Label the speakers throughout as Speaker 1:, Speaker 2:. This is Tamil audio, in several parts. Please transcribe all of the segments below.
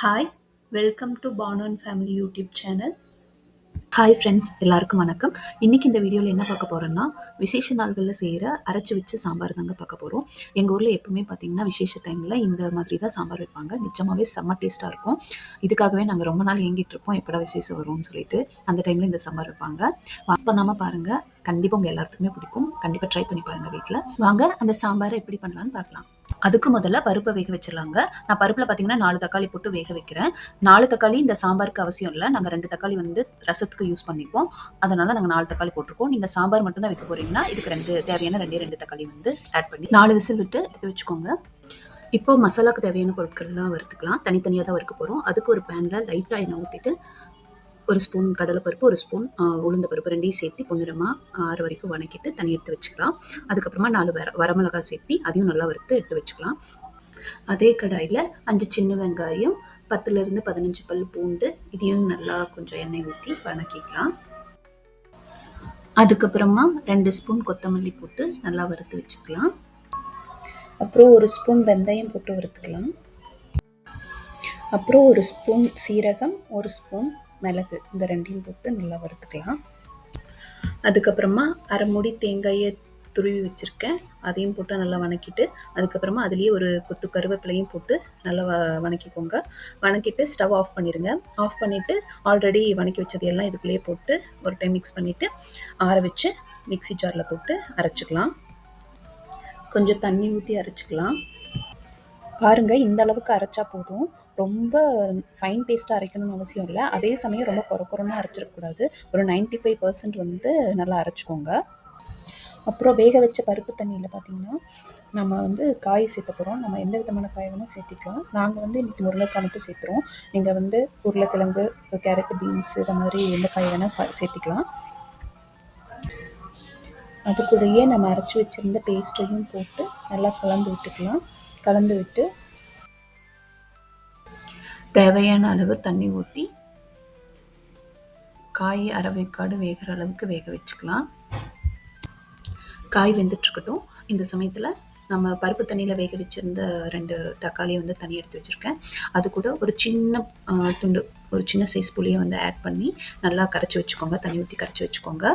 Speaker 1: Hi welcome to பானோன் family YouTube channel hi friends எல்லாருக்கும் வணக்கம். இன்றைக்கி இந்த வீடியோவில் என்ன பார்க்க போகிறோன்னா விசேஷ நாள்களில் செய்கிற அரைச்சி வச்சு சாம்பார் தாங்க பார்க்க போகிறோம் எங்கள் ஊரில் எப்பவுமே பார்த்திங்கன்னா விசேஷ டைமில் இந்த மாதிரி தான் சாம்பார் வைப்பாங்க. நிஜமாகவே செம்ம டேஸ்ட்டாக இருக்கும். இதுக்காகவே நாங்கள் ரொம்ப நாள் ஏங்கிட்டு இருப்போம். எப்படா விசேஷம் வரும்னு சொல்லிட்டு அந்த டைமில் இந்த சாம்பார் வைப்பாங்க. வாஷ் பண்ணாமல் பாருங்கள் கண்டிப்பாக உங்கள் எல்லாத்துக்குமே பிடிக்கும். கண்டிப்பாக ட்ரை பண்ணி பாருங்கள் வீட்டில் வாங்க அந்த சாம்பாரை எப்படி பண்ணலான்னு பார்க்கலாம். அதுக்கு முதல்ல பருப்பை வேக வச்சிடலாங்க. நான் பருப்பில் பார்த்தீங்கன்னா நாலு தக்காளி போட்டு வேக வைக்கிறேன். நாலு தக்காளி இந்த சாம்பாருக்கு அவசியம் இல்லை. நாங்கள் ரெண்டு தக்காளி வந்து ரசத்துக்கு யூஸ் பண்ணிப்போம். அதனால் நாங்கள் நாலு தக்காளி போட்டிருக்கோம். நீங்கள் சாம்பார் மட்டும் தான் வைக்க போகிறீங்கன்னா இதுக்கு ரெண்டு தேவையான ரெண்டே ரெண்டு தக்காளி வந்து ஆட் பண்ணி நாலு விசில் விட்டு எடுத்து வச்சுக்கோங்க. இப்போ மசாலாக்கு தேவையான பொருட்கள்லாம் வறுத்துக்கலாம். தனித்தனியாக தான் வறுக்க போகிறோம் அதுக்கு ஒரு பேனில் லைட்டாக எண்ணெய் ஊற்றிட்டு ஒரு ஸ்பூன் கடலைப்பருப்பு ஒரு ஸ்பூன் உளுந்த பருப்பு ரெண்டையும் சேர்த்து பொன்னிறமாக ஆறு வரைக்கும் வணக்கிட்டு தனி எடுத்து வச்சுக்கலாம். அதுக்கப்புறமா நாலு வர வரமிளகாய் சேர்த்து அதையும் நல்லா வறுத்து எடுத்து வச்சுக்கலாம். அதே கடாயில் அஞ்சு சின்ன வெங்காயம் பத்துலேருந்து பதினஞ்சு பல் பூண்டு இதையும் நல்லா கொஞ்சம் எண்ணெய் ஊற்றி வணக்கிக்கலாம். அதுக்கப்புறமா ரெண்டு ஸ்பூன் கொத்தமல்லி போட்டு நல்லா வறுத்து வச்சுக்கலாம். அப்புறம் ஒரு ஸ்பூன் வெந்தயம் போட்டு வறுத்துக்கலாம். அப்புறம் ஒரு ஸ்பூன் சீரகம் ஒரு ஸ்பூன் மிளகு இந்த ரெண்டையும் போட்டு நல்லா வறுத்துக்கலாம். அதுக்கப்புறமா அரை மூடி தேங்காயை துருவி வச்சுருக்கேன். அதையும் போட்டு நல்லா வணக்கிட்டு அதுக்கப்புறமா அதுலேயே ஒரு கொத்து கருவேப்பிலையும் போட்டு நல்லா வ வணக்கிக்கோங்க. வணக்கிட்டு ஸ்டவ் ஆஃப் பண்ணிடுங்க ஆஃப் பண்ணிவிட்டு ஆல்ரெடி வணக்கி வச்சது எல்லாம் இதுக்குள்ளேயே போட்டு ஒரு டைம் மிக்ஸ் பண்ணிவிட்டு ஆற வச்சு மிக்சி ஜாரில் போட்டு அரைச்சிக்கலாம். கொஞ்சம் தண்ணி ஊற்றி அரைச்சிக்கலாம். பாருங்கள் இந்த அளவுக்கு அரைச்சா போதும். ரொம்ப ஃபைன் பேஸ்ட்டாக அரைக்கணும்னு அவசியம் இல்லை. அதே சமயம் ரொம்ப குறை குறைன்னு அரைச்சிடக்கூடாது ஒரு நைன்ட்டி ஃபைவ் பர்சன்ட் வந்து நல்லா அரைச்சிக்கோங்க. அப்புறம் வேக வச்ச பருப்பு தண்ணியில் பார்த்தீங்கன்னா நம்ம வந்து காய் சேர்த்த போகிறோம் நம்ம எந்த விதமான காய் வேணால் சேர்த்திக்கலாம். நாங்கள் வந்து இன்றைக்கி முருங்கைக்காய் மட்டும் சேர்த்துறோம். நீங்கள் வந்து உருளைக்கிழங்கு கேரட் பீன்ஸ் இந்த மாதிரி எந்த காய் வேணால் சேர்த்திக்கலாம். அது கூடயே நம்ம அரைச்சி வச்சுருந்த பேஸ்ட்டையும் போட்டு நல்லா கலந்து விட்டுக்கலாம். கலந்து விட்டு தேவையான அளவு தண்ணி ஊற்றி காய் அரைவேக்காடு வேகிற அளவுக்கு வேக வச்சுக்கலாம். காய் வெந்துட்டுருக்கட்டும். இந்த சமயத்தில் நம்ம பருப்பு தண்ணியில் வேக வச்சுருந்த ரெண்டு தக்காளியை வந்து தண்ணி எடுத்து வச்சுருக்கேன். அது கூட ஒரு சின்ன துண்டு ஒரு சின்ன சைஸ் புளியை வந்து ஆட் பண்ணி நல்லா கரைச்சி வச்சுக்கோங்க. தண்ணி ஊற்றி கரைச்சி வச்சுக்கோங்க.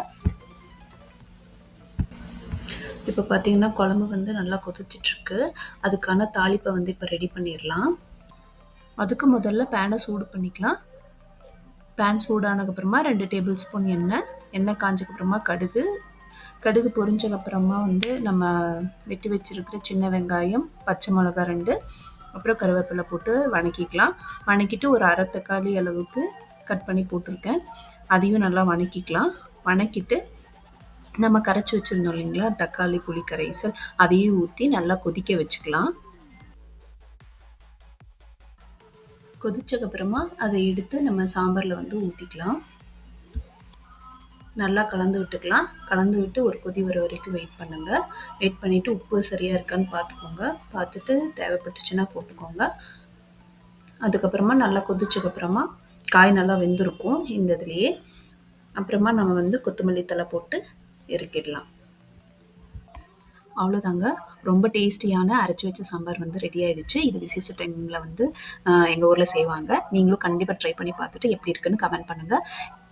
Speaker 1: இப்போ பார்த்தீங்கன்னா குழம்பு வந்து நல்லா கொதிச்சிட்ருக்கு. அதுக்கான தாளிப்பை வந்து இப்போ ரெடி பண்ணிடலாம் அதுக்கு முதல்ல பேனை சூடு பண்ணிக்கலாம். பேன் சூடானதுக்கப்புறமா ரெண்டு டேபிள் ஸ்பூன் எண்ணெய். எண்ணெய் காஞ்சதுக்கப்புறமா கடுகு. கடுகு பொரிஞ்சதுக்கப்புறமா வந்து நம்ம வெட்டி வச்சுருக்கிற சின்ன வெங்காயம் பச்சை மிளகா ரெண்டு அப்புறம் கருவேப்பிலை போட்டு வணக்கிக்கலாம். வணக்கிட்டு ஒரு அரை தக்காளி அளவுக்கு கட் பண்ணி போட்டிருக்கேன். அதையும் நல்லா வணக்கிக்கலாம். வணக்கிட்டு நம்ம கரைச்சி வச்சுருந்தோம் இல்லைங்களா? தக்காளி புளி கரைசல் அதையும் ஊற்றி நல்லா கொதிக்க வச்சுக்கலாம். கொதிச்சக்கப்புறமா அதை எடுத்து நம்ம சாம்பாரில் வந்து ஊற்றிக்கலாம் நல்லா கலந்து விட்டுக்கலாம். கலந்து விட்டு ஒரு கொதி வர வரைக்கும் வெயிட் பண்ணுங்கள் வெயிட் பண்ணிவிட்டு உப்பு சரியாக இருக்கான்னு பார்த்துக்கோங்க பார்த்துட்டு தேவைப்பட்டுச்சுன்னா போட்டுக்கோங்க. அதுக்கப்புறமா நல்லா கொதிச்சக்கப்புறமா காய் நல்லா வெந்திருக்கும் இந்த இதுலேயே. அப்புறமா நம்ம வந்து கொத்தமல்லி தலை போட்டு இறக்கிடலாம் அவ்வளோதாங்க ரொம்ப டேஸ்டியான அரைச்சி வச்ச சாம்பார் வந்து ரெடி ஆகிடுச்சு இது விசேஷ டைமில் வந்து எங்கள் ஊரில் செய்வாங்க. நீங்களும் கண்டிப்பாக ட்ரை பண்ணி பார்த்துட்டு எப்படி இருக்குன்னு கமெண்ட் பண்ணுங்கள்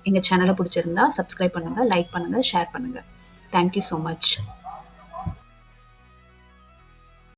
Speaker 1: எங்கள் சேனலை பிடிச்சிருந்தா சப்ஸ்கிரைப் பண்ணுங்கள் லைக் பண்ணுங்கள் ஷேர் பண்ணுங்கள் தேங்க்யூ ஸோ மச்